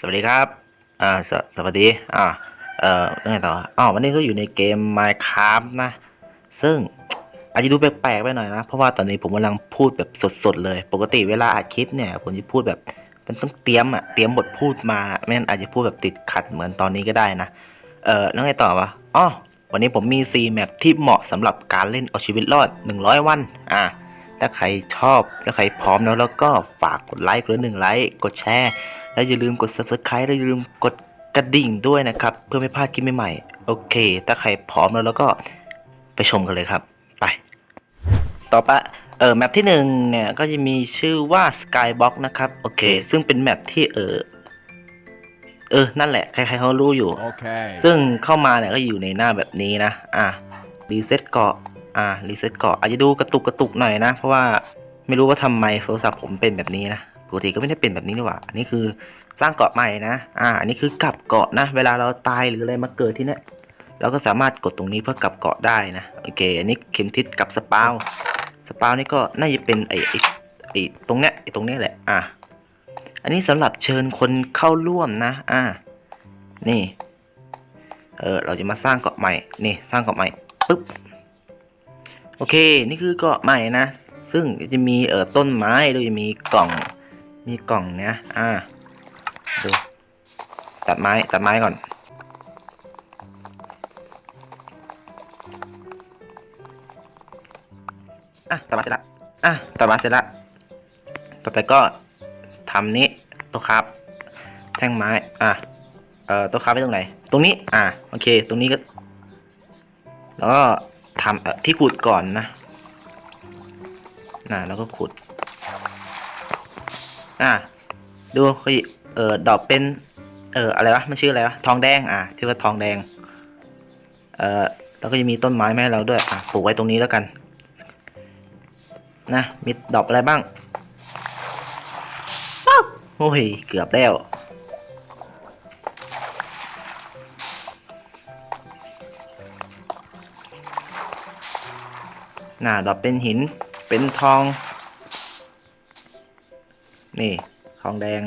สวัสดีครับ อ่าสสวัสดี อ่า เอ่อยังไงต่ออ๋อวันนี้ก็อยู่ในเกม Minecraft นะ ซึ่งอาจจะดูแปลกๆไปหน่อยนะ เพราะว่าตอนนี้ผมกำลังพูดแบบสดๆเลย ปกติเวลาอัดคลิปเนี่ย ผมจะพูดแบบมันต้องเตรียมอะเตรียมบทพูดมา ไม่งั้นอาจจะพูดแบบติดขัดเหมือนตอนนี้ก็ได้นะ เอ่อ แล้วไงต่อวะอ๋อวันนี้ผมมี 4 แมปที่เหมาะสำหรับการเล่นเอาชีวิตรอด 100 วัน อ่าถ้าใครชอบ ถ้าใครพร้อมแล้วแล้วก็ฝากกดไลค์กดหนึ่งไลค์ กดแชร์ แล้วอย่าลืมกด subscribe แล้วอย่าลืมกดกระดิ่งด้วยนะครับ เพื่อไม่พลาดคลิปใหม่ๆ โอเค ถ้าใครพร้อมแล้วแล้วก็ไปชมกันเลยครับ ไป ต่อไปเออแมปที่หนึ่งเนี่ยก็จะมีชื่อว่า Skybox นะครับ โอเค ซึ่งเป็นแมปที่เออเออ นั่นแหละ ใครๆเขารู้อยู่ Okay. ซึ่งเข้ามาเนี่ยก็อยู่ในหน้าแบบนี้นะ อะ รีเซ็ตเกาะ อะ รีเซ็ตเกาะ อาจจะดูกระตุกกระตุกหน่อยนะ เพราะว่าไม่รู้ว่าทำไมโทรศัพท์ผมเป็นแบบนี้นะ ปกติก็ไม่ได้เป็นแบบนี้นี่หว่าอันนี้คือสร้างเกาะใหม่นะ อ่า อันนี้คือกลับเกาะนะ เวลาเราตายหรืออะไรมาเกิดที่นี่เราก็สามารถกดตรงนี้เพื่อกลับเกาะได้นะ โอเค อันนี้เข็มทิศกับสปาว สปาวนี่ก็น่าจะเป็นไอ้ไอ้ไอ้ตรงเนี้ยไอ้ตรงเนี้ยแหละ อะอันนี้สำหรับเชิญคนเข้าร่วมนะ อ่า นี่ เออ เราจะมาสร้างเกาะใหม่ นี่ สร้างเกาะใหม่ปุ๊บ โอเค นี่คือเกาะใหม่นะ ซึ่งจะมีเออต้นไม้ด้วยจะมีกล่อง มีกล่องเนี้ยอ่าดูตัดไม้ตัดไม้ก่อน อะตัดม้เสร็จละอะตัดม้เสร็จละต่อไปก็ทำนี้ตัวครับ แท่งไม้อะเอ่อตัวค้าไว้ตรงไหน ตรงนี้อ่าโอเค ตรงนี้ก็แล้วก็ทำเอ่อที่ขุดก่อนนะน่ะแล้วก็ขุด อ่าดูเอ่อดอกเป็น เอ่ออะไรวะมันชื่ออะไรวะทองแดงอ่าที่ว่าทองแดง เอ่อแล้วก็จะมีต้นไม้แมาให้เราด้วยอะปลูกไว้ตรงนี้แล้วกัน นะมีดอกอะไรบ้างอ้โอ้ยเกือบแล้วน้าดอกเป็นหินเป็นทอง นี่ทองแดง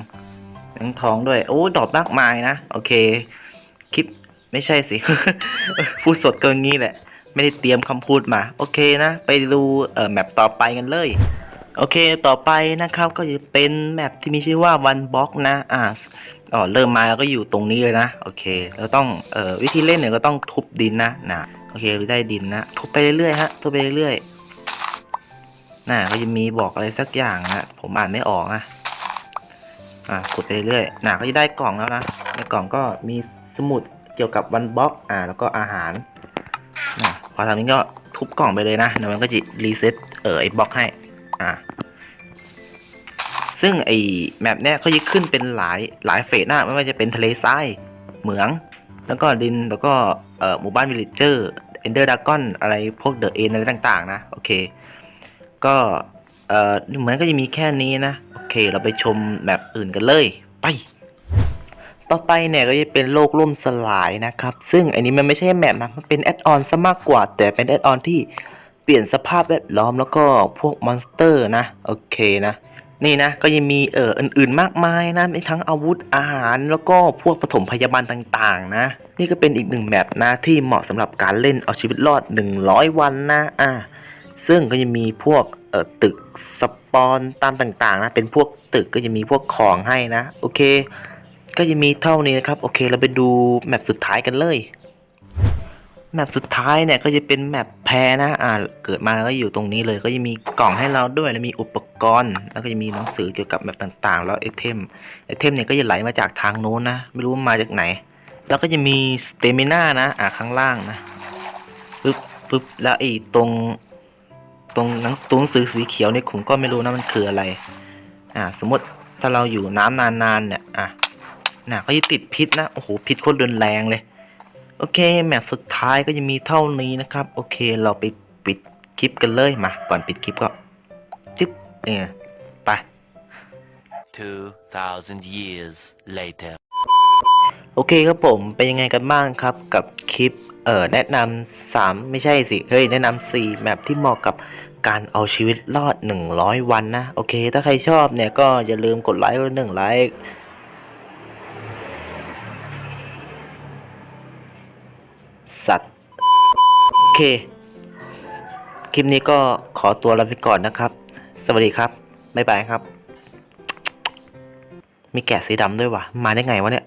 ทั้งทองด้วย โอ้ดอกมากมายนะ โอเค คลิปไม่ใช่สิ พูดสดเกินงี้แหละ ไม่ได้เตรียมคำพูดมา โอเคนะ ไปดูเอ่อแมปต่อไปกันเลย โอเค ต่อไปนะครับ ก็จะเป็นแมปที่มีชื่อว่า one block นะ อ่าอ๋อเริ่มมาแล้วก็อยู่ตรงนี้เลยนะ โอเค เราต้อง เอ่อ วิธีเล่นเนี่ยก็ต้องทุบดินนะนะโอเคได้ดินนะ ทุบไปเรื่อยๆฮะ ทุบไปเรื่อยๆน่ะก็จะมีบอกอะไรสักอย่างนะผมอ่านไม่ออกนะ อ่าขุดไปเรื่อยๆน่ะก็จะได้กล่องแล้วนะ ในกล่องก็มีสมุดเกี่ยวกับวันบล็อกอ่าแล้วก็อาหารน่ะพอทำนี้ก็ทุบกล่องไปเลยนะเดี๋ยวมันก็จะรีเซ็ตเออไอ้บล็อกให้อ่าซึ่งไอ้แมปเนี้ยเขาจะขึ้นเป็นหลายหลายเฟสหนะไม่ว่าจะเป็นทะเลทรายเหมือง แล้วก็ดินแล้วก็เอ่อหมู่บ้านวิลเลจเจอร์เอนเดอร์ดากอนอะไรพวกเดอะเอ็นอะไรต่าง ๆ นะ โอเค ก็เอ่อเหมือนก็จะมีแค่นี้นะ เค เราไปชมแมปอื่นกันเลย ไป ต่อไปเนี่ยก็จะเป็นโลกล่มสลายนะครับ ซึ่งอันนี้มันไม่ใช่แมปนะ มันเป็นแอดออนซะมากกว่า แต่เป็นแอดออนที่เปลี่ยนสภาพแวดล้อมแล้วก็พวกมอนสเตอร์นะ โอเคนะ นี่นะ ก็ยังมีเอ่ออื่นๆมากมายนะมีทั้งอาวุธอาหารแล้วก็พวกปฐมพยาบาลต่างๆ นะ นี่ก็เป็นอีกหนึ่งแมปนะที่เหมาะสำหรับการเล่นเอาชีวิตรอด 100 วันนะอ่าซึ่งก็จะมีพวกเอ่อตึกส ปอนตามต่างๆนะ เป็นพวกตึกก็จะมีพวกของให้นะ โอเค ก็จะมีเท่านี้นะครับ โอเค เราไปดูแมปสุดท้ายกันเลย แมปสุดท้ายเนี่ยก็จะเป็นแมปแพรนะ อ่า เกิดมาแล้วก็อยู่ตรงนี้เลย ก็จะมีกล่องให้เราด้วยแล้วมีอุปกรณ์ แล้วก็จะมีหนังสือเกี่ยวกับแมปต่างๆ แล้วไอเทม ไอเทมเนี่ยก็จะไหลมาจากทางโน้นนะ ไม่รู้ว่ามาจากไหน แล้วก็จะมีสเตมิน่านะ อ่าข้างล่างนะปึ๊บปึ๊บแล้วไอตรง ตรงหนังตัวหนังสือสีเขียวเนี่ยผมก็ไม่รู้นะมันคืออะไร อ่า สมมติถ้าเราอยู่น้ำนานๆเนี่ย อะน่ะก็จะติดพิษนะ โอ้โห พิษโคตรรุนแรงเลย โอเค แมปสุดท้ายก็จะมีเท่านี้นะครับ โอเค เราไปปิดคลิปกันเลยมา ก่อนปิดคลิปก็จึ๊บเนี่ยไป 2,000 years later. โอเคครับผมเป็นยังไงกันบ้างครับกับคลิปเอ่อแนะนำสามไม่ใช่สิเฮ้ยแนะนำสี่แมปที่เหมาะกับการเอาชีวิตรอด 100 วันนะ โอเค ถ้าใครชอบเนี่ยก็อย่าลืมกดไลค์กดหนึ่งไลค์สัตว์โอเค คลิปนี้ก็ขอตัวลาไปก่อนนะครับ สวัสดีครับ บ๊ายบายครับ มีแกะสีดำด้วยวะมาได้ไงวะเนี่ย